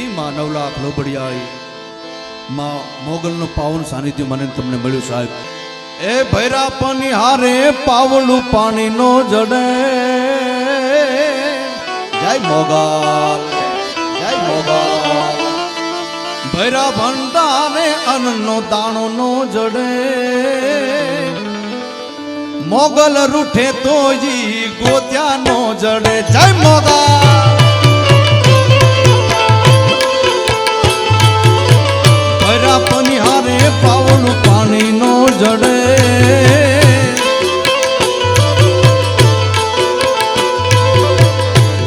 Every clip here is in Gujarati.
એ માં નવલાખ લોબડિયાળી માં મોગલનું પાવન સાનિધ્ય મને તમને મળ્યું સાહેબ. એ ભૈરા પાણી હારે પાવલું પાણી નો જડે. જય મોગલ જય મોગલ. ભૈરા ભંડારે અન્નનો દાણો નો જડે. મોગલ રૂઠે તો જી ગોત્યા નો જડે. જય મોગલ. પાવલું પાણી નો જડે.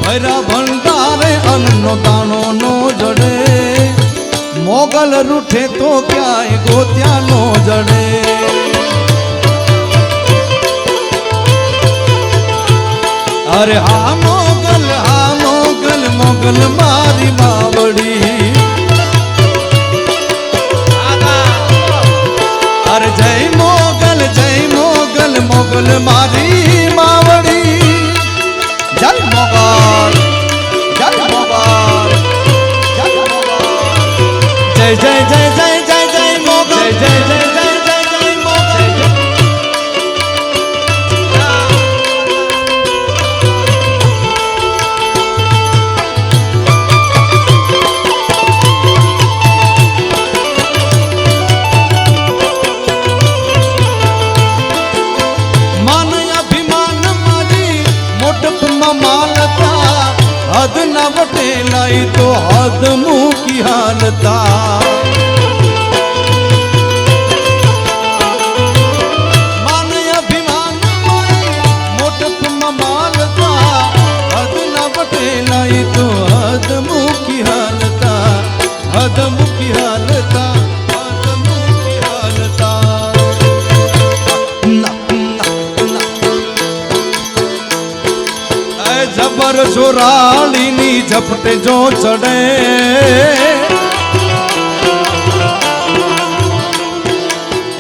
ભૈરા ભંડારે અન્નનો દાણો નો જડે. મોગલ રૂઠે તો ક્યાંય ગોત્યા નો જડે. અરે હા મોગલ હા મોગલ મોગલ મારી માવડી અરે જય મોગલ જય મોગલ મોગલ મારી માવડી. જય મોગલ જય મોગલ જય મોગલ. જય જય જય જય જય જય મોગલ. જય જય જય લઈ તો હદ મૂકી હાલતા. તો હદ મૂકી હાલતા. હદ મૂકી હાલતા જબર જોરાળીની ઝપટે જો ચડે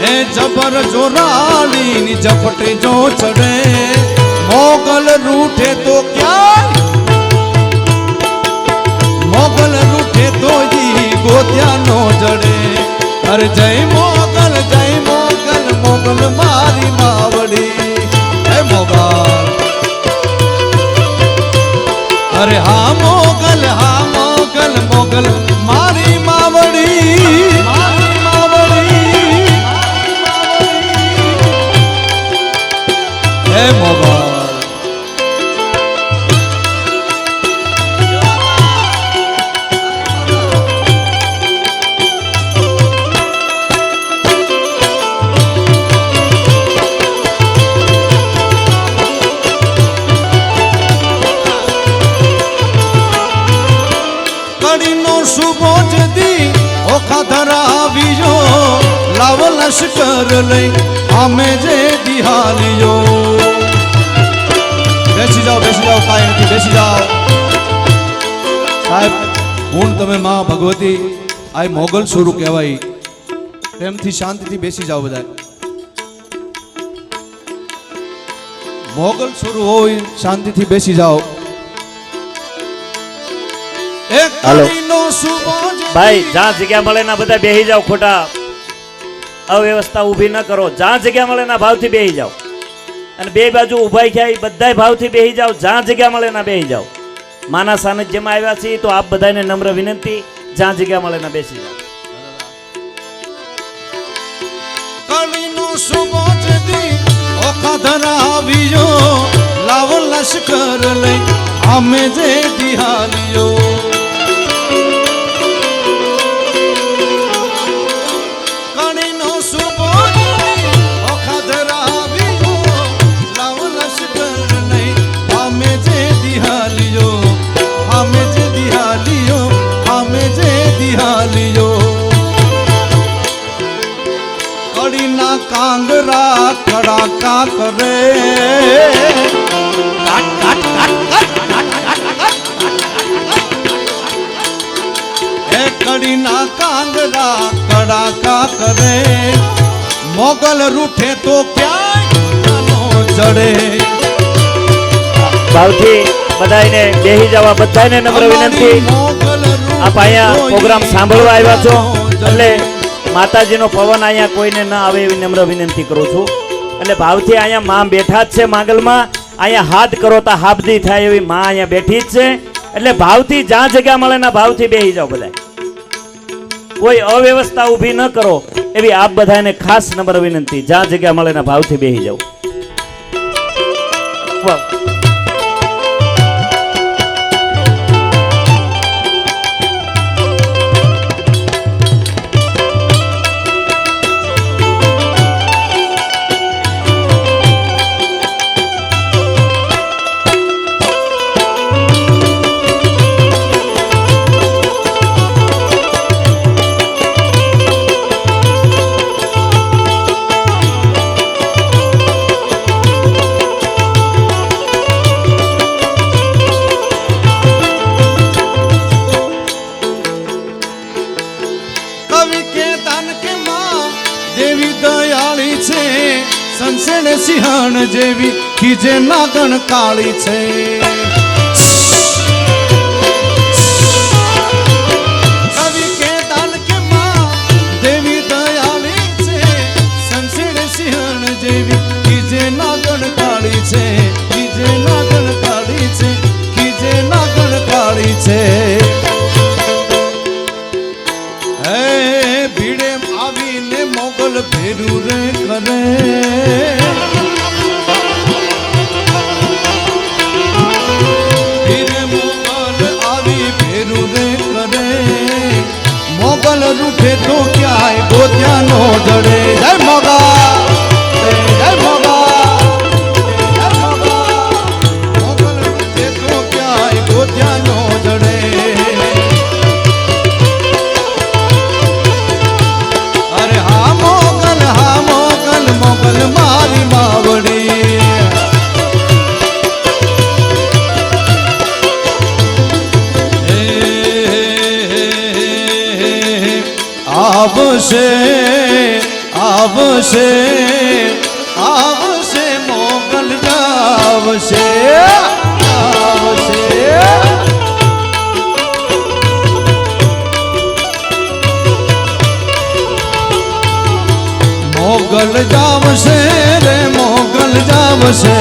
એ જબર જોરાળીની ઝપટે જો ચડે મોગલ રૂઠે તો ક્યાં મોગલ રૂઠે તો જી ગોત્યા નો જડે અરે જય મોગલ જય મોગલ મોગલ મારી અરે હા મોગલ મોગલ સ્વરૂપ કહેવાય. પ્રેમથી શાંતિથી બેસી જાઓ બધા મોગલ સ્વરૂપ હોય શાંતિથી બેસી જાઓ. ભાઈ જ્યાં જગ્યા મળે ના બધા બેસી જાઓ ખોટા. અવ્યવસ્થા ઊભી ન કરો. જ્યાં જગ્યા મળે ના ભાવથી બેસી જાઓ. અને બે બાજુ ઊભા થયા બધા બધાય ભાવથી બેસી જાઓ. જ્યાં જગ્યા મળે ના બેસી જાઓ. માના સાનિધ્યમાં આવ્યા છીએ તો આપ બધાને નમ્ર વિનંતી જ્યાં જગ્યા મળે ને બેસી જાય કળીનો શુભો જદી ઓખા ધરાવીજો લાવ લશ્કર લઈ, અમે જે દિહાલિયો કાંગરા કડાકા કરે. રે. એ કડીના કાંગરા કડાકા કરે. મોગલ રૂઠે તો ક્યાંય જડે. ભાવથી બધાને બેહી જવા બધાને નમ્ર વિનંતી. આપ અહીંયા પ્રોગ્રામ સાંભળવા આવ્યા છો. એટલે માતાજીનો પવન અહીંયા કોઈને ન આવે એવી નમ્ર વિનંતી કરું છું. એટલે ભાવથી અહીંયા માં બેઠા જ છે માંગલમાં. અહીંયા હાથ કરો તો હાબદી થાય એવી માં અહીંયા બેઠી જ છે. એટલે ભાવથી જ્યાં જગ્યા મળે ના ભાવથી બેસી જાઓ બધા કોઈ અવ્યવસ્થા ઊભી ન કરો એવી આપ બધાને ખાસ નમ્ર વિનંતી. જ્યાં જગ્યા મળે ના ભાવથી બેસી જાઓ. આવશે આવશે. મોગલ જાવશે રે મોગલ જાવશે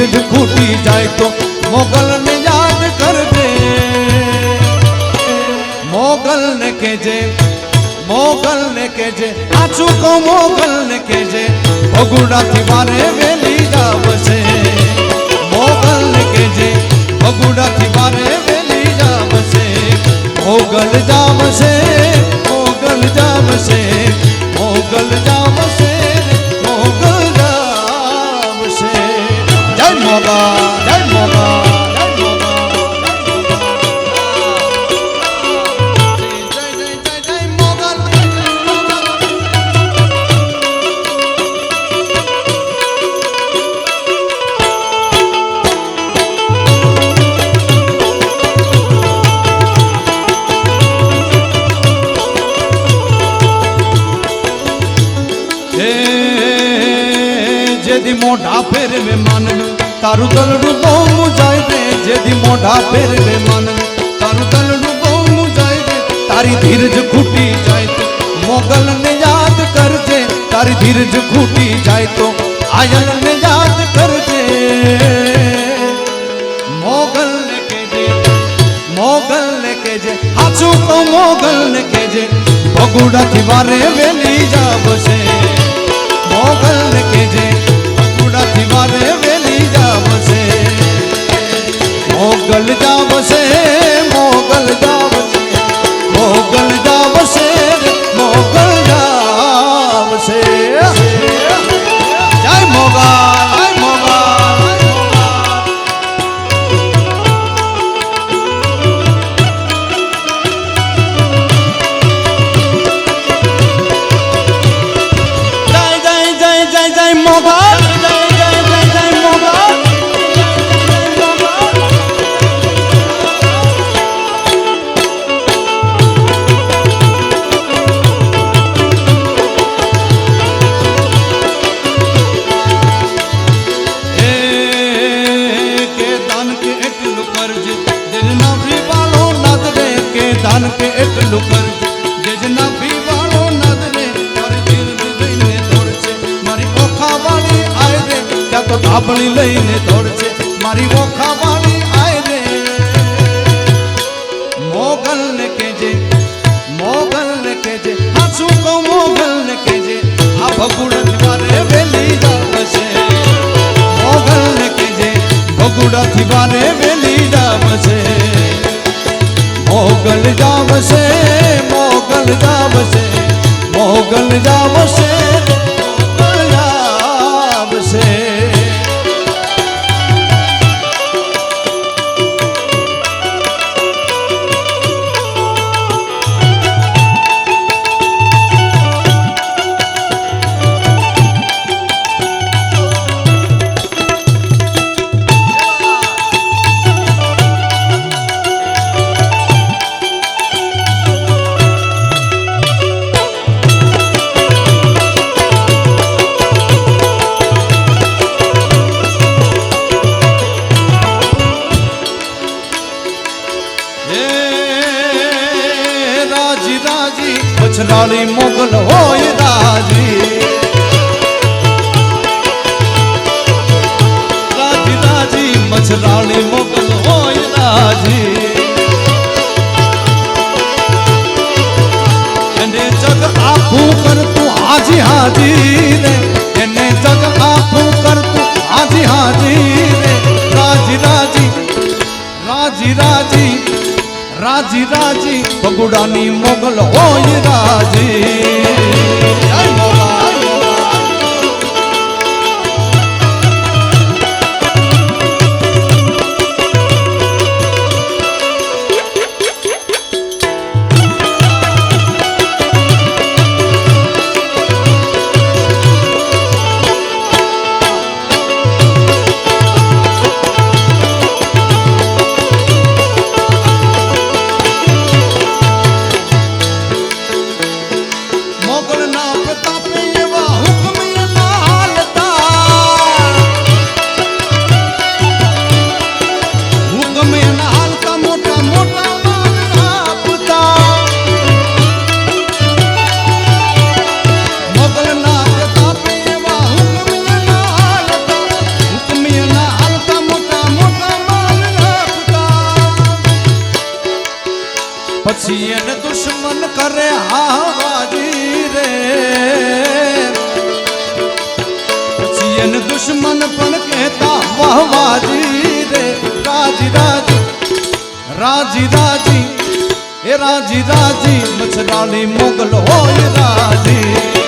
તારી ધીરજ ખૂટી જાય તો મોગલ ને યાદ કરજે મોગલ ને કેજે મોગલ ને કેજે આછું કો મોગલ ને કેજે ભગુડાથી વારે વેલી જાવશે મોગલ ને કેજે ભગુડાથી વારે વેલી જાવશે મોગલ જાવશે ખૂટી જાય તો આયલ ને યાદ કરજે. મોગલ ને કેજે મોગલ ને કેજે હાચું તો મોગલ ને કેજે ભગુડાથી વારે વેલી જાવશે. મોગલ ને કેજે ભગુડાથી વારે વેલી જાવશે. મોગલ જાવશે. રાજી ભગુડાની મોગલ હોય રાજી. રાજી રાજી એ રાજી રાજી મચ્છરાની મોગલ હોય રાજી.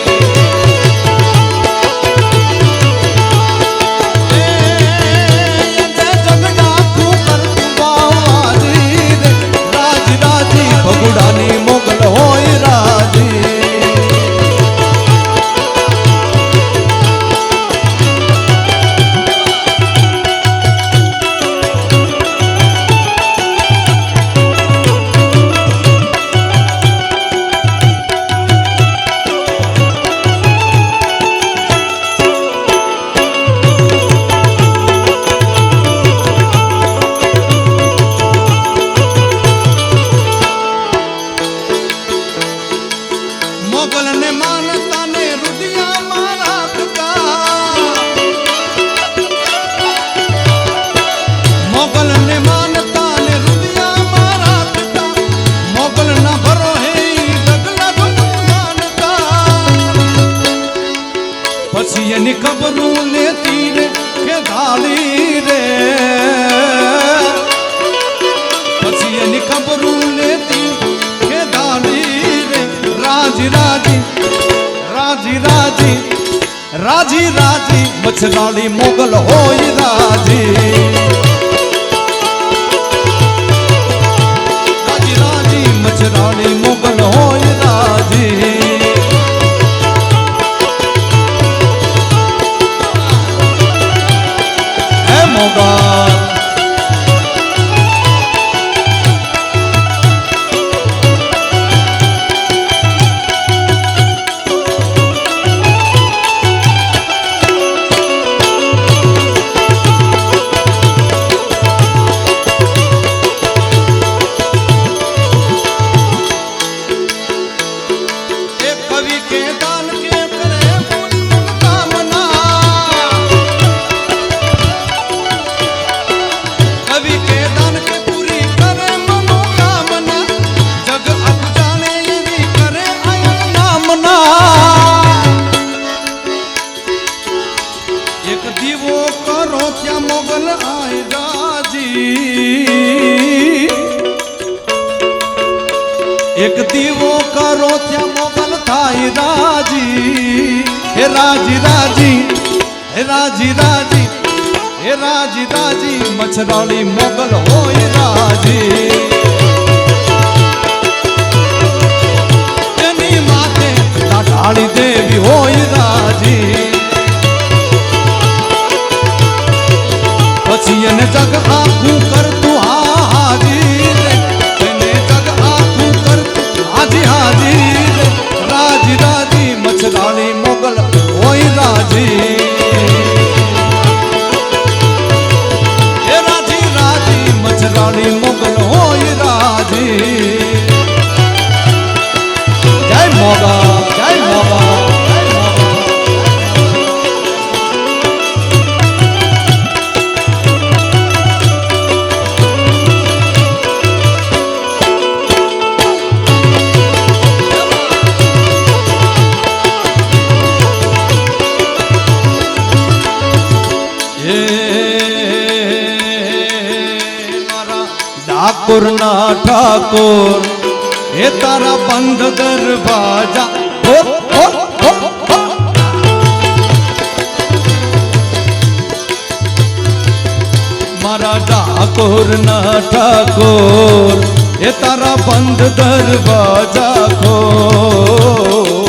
હે રાજી રાજી, હે રાજી રાજી, હે રાજી રાજી મચ્છરાળી મોગલ હોય રાજી. એની માથે ઢાળી દેવી હોય રાજી. પછી એને જગ આખું કરતું હાજી એને જગ આખું કરતું હાજી હાજી. રાજી રાજી મચરાણી મોગલ હોય રાજી. ઠાકોર હે તારા બંધ દરવાજા. મારા ડાકોર ના ઠાકોર હે તારા બંધ દરવાજા ખોલ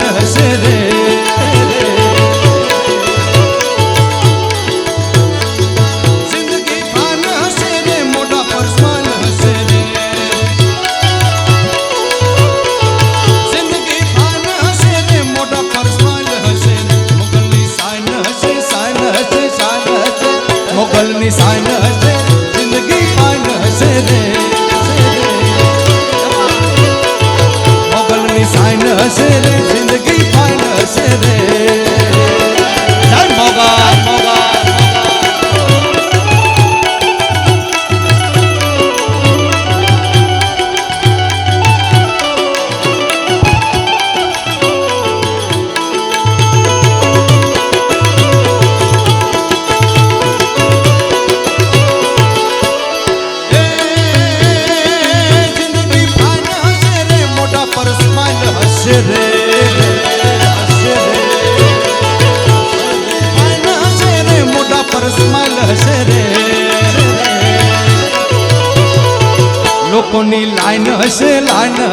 જિંદગી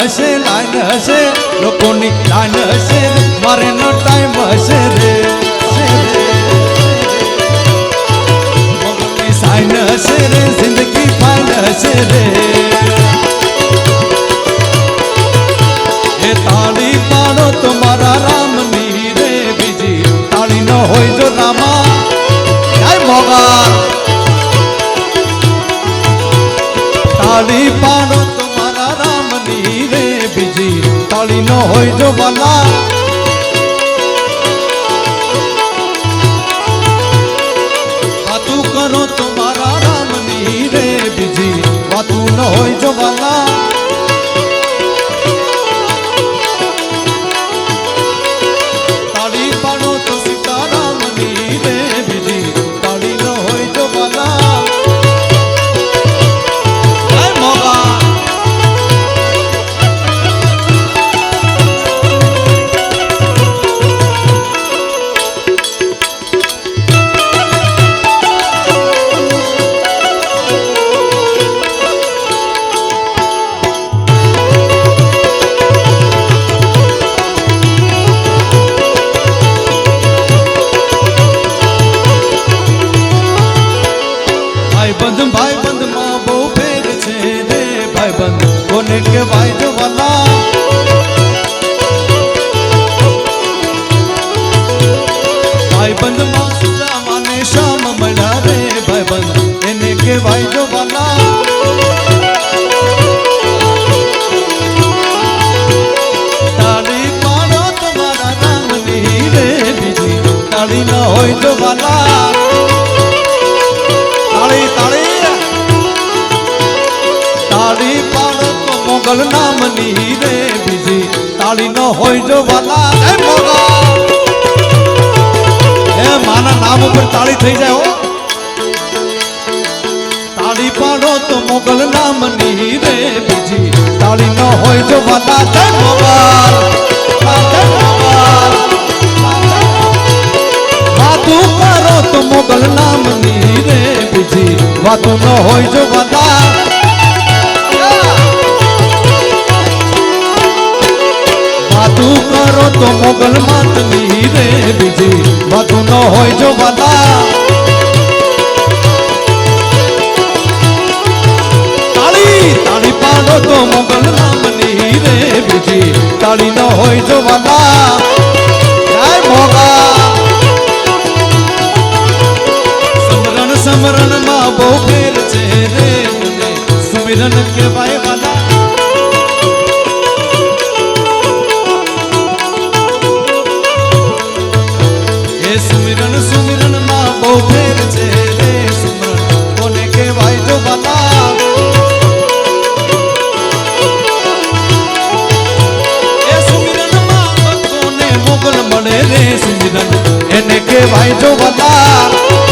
હશે, લાઈન હશે, લોકોની લાઈન હશે રે મારે નો ટાઈમ હશે રે. સાઈન હશે રે, જિંદગી ફાઈન હશે રે. તાળી પાડો તો મારા રામની રે, બીજી તાળી ન હોય જો હોય જો બાલા વાતું કરો તો મારા રામની રે બીજી વાતું ન હોય જો કહેવાય જો વાલા તાળી થઈ જાય નામની રે બીજી. તાળી ન હોય જો વાલા ધનવાર. વાતું કરો તો મોગલ નામની રે બીજી. વાતું ન હોય જો વાલા વાતું કરો તો મોગલ માતની રે બીજી. વાતું ન હોય જો વાલા તો મોગલ નામની રે બીજી તાળી ન હોય જો વાલા સમરણ સમરણમાં બહુ ફેર છે રે સુમિરન કહેવાય કહેવાય જો વાલા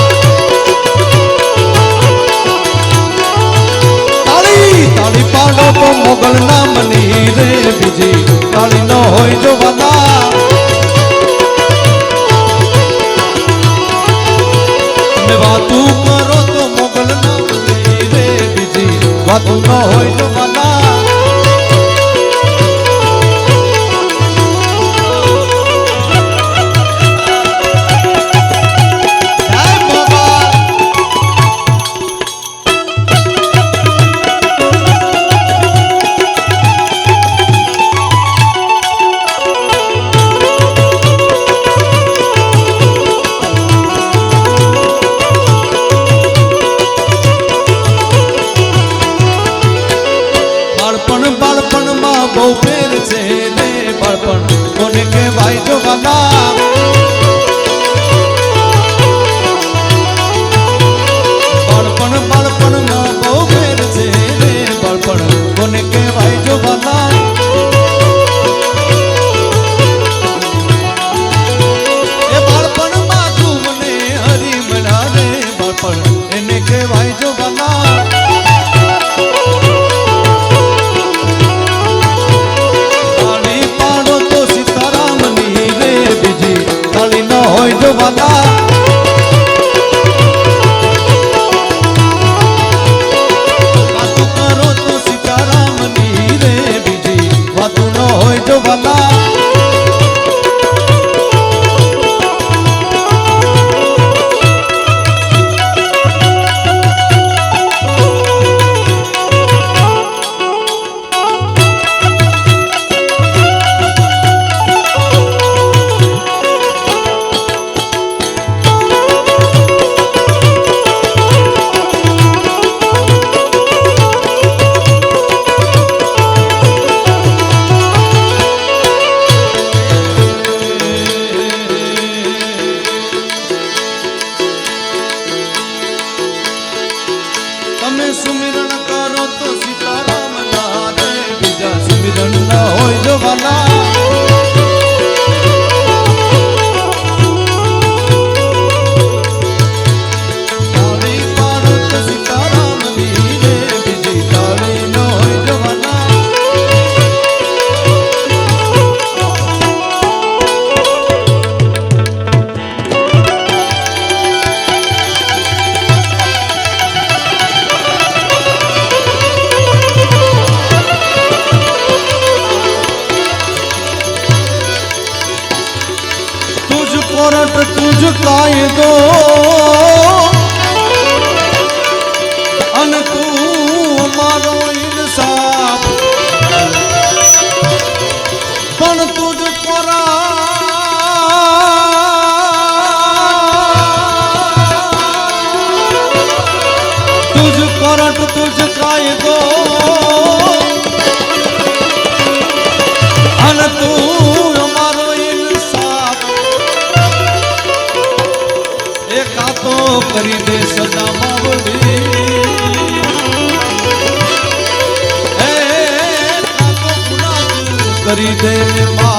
કાયદો અને એ